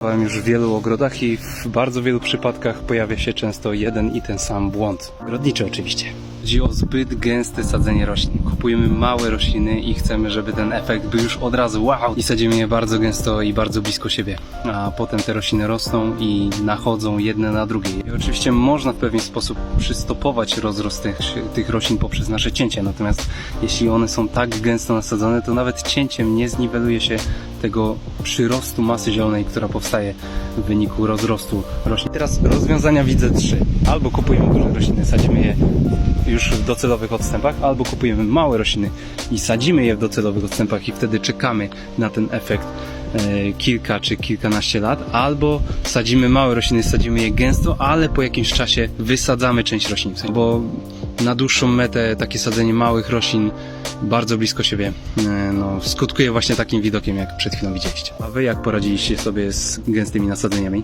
Byłem już w wielu ogrodach i w bardzo wielu przypadkach pojawia się często jeden i ten sam błąd. Ogrodniczy oczywiście. Chodzi o zbyt gęste sadzenie roślin. Kupujemy małe rośliny i chcemy, żeby ten efekt był już od razu wow i sadzimy je bardzo gęsto i bardzo blisko siebie. A potem te rośliny rosną i nachodzą jedne na drugie. I oczywiście można w pewien sposób przystopować rozrost tych, tych roślin poprzez nasze cięcie. Natomiast jeśli one są tak gęsto nasadzone, to nawet cięciem nie zniweluje się tego przyrostu masy zielonej, która powstaje w wyniku rozrostu roślin. Teraz rozwiązania widzę trzy. Albo kupujemy duże rośliny, sadzimy je już w docelowych odstępach, albo kupujemy małe rośliny i sadzimy je w docelowych odstępach i wtedy czekamy na ten efekt e, kilka czy kilkanaście lat, albo sadzimy małe rośliny, sadzimy je gęsto, ale po jakimś czasie wysadzamy część roślin, bo na dłuższą metę takie sadzenie małych roślin bardzo blisko siebie e, no, skutkuje właśnie takim widokiem, jak przed chwilą widzieliście. A wy jak poradziliście sobie z gęstymi nasadzeniami?